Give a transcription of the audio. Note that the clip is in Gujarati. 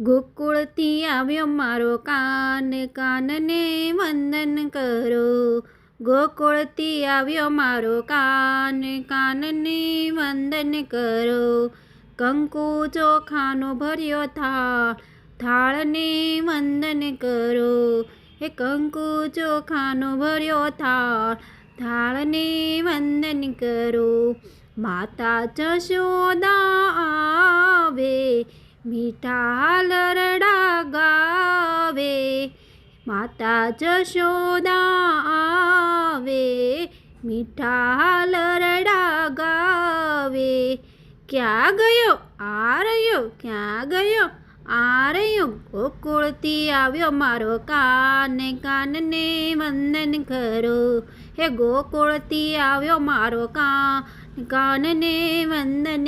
ગોકુળથી આવ્યો મારો કાન કાનને વંદન કરો. ગોકુળથી આવ્યો મારો કાન કાનને વંદન કરો. કંકુ ચોખાનો ભર્યો થાળ, થાળને વંદન કરો. હે કંકુ ચોખાનો ભર્યો થાળ, થાળને વંદન કરો. માતા જશોદા મીઠા લરડા ગાવે માતા જશોદા આવે મીઠા લરડા ગાવે ક્યાં ગયો? આ રહ્યો, ક્યાં ગયો? આ રહ્યો, ગોકુળથી આવ્યો મારો કાન કાનને વંદન કરો. હે ગોકુળથી આવ્યો મારો કાન કાનને વંદન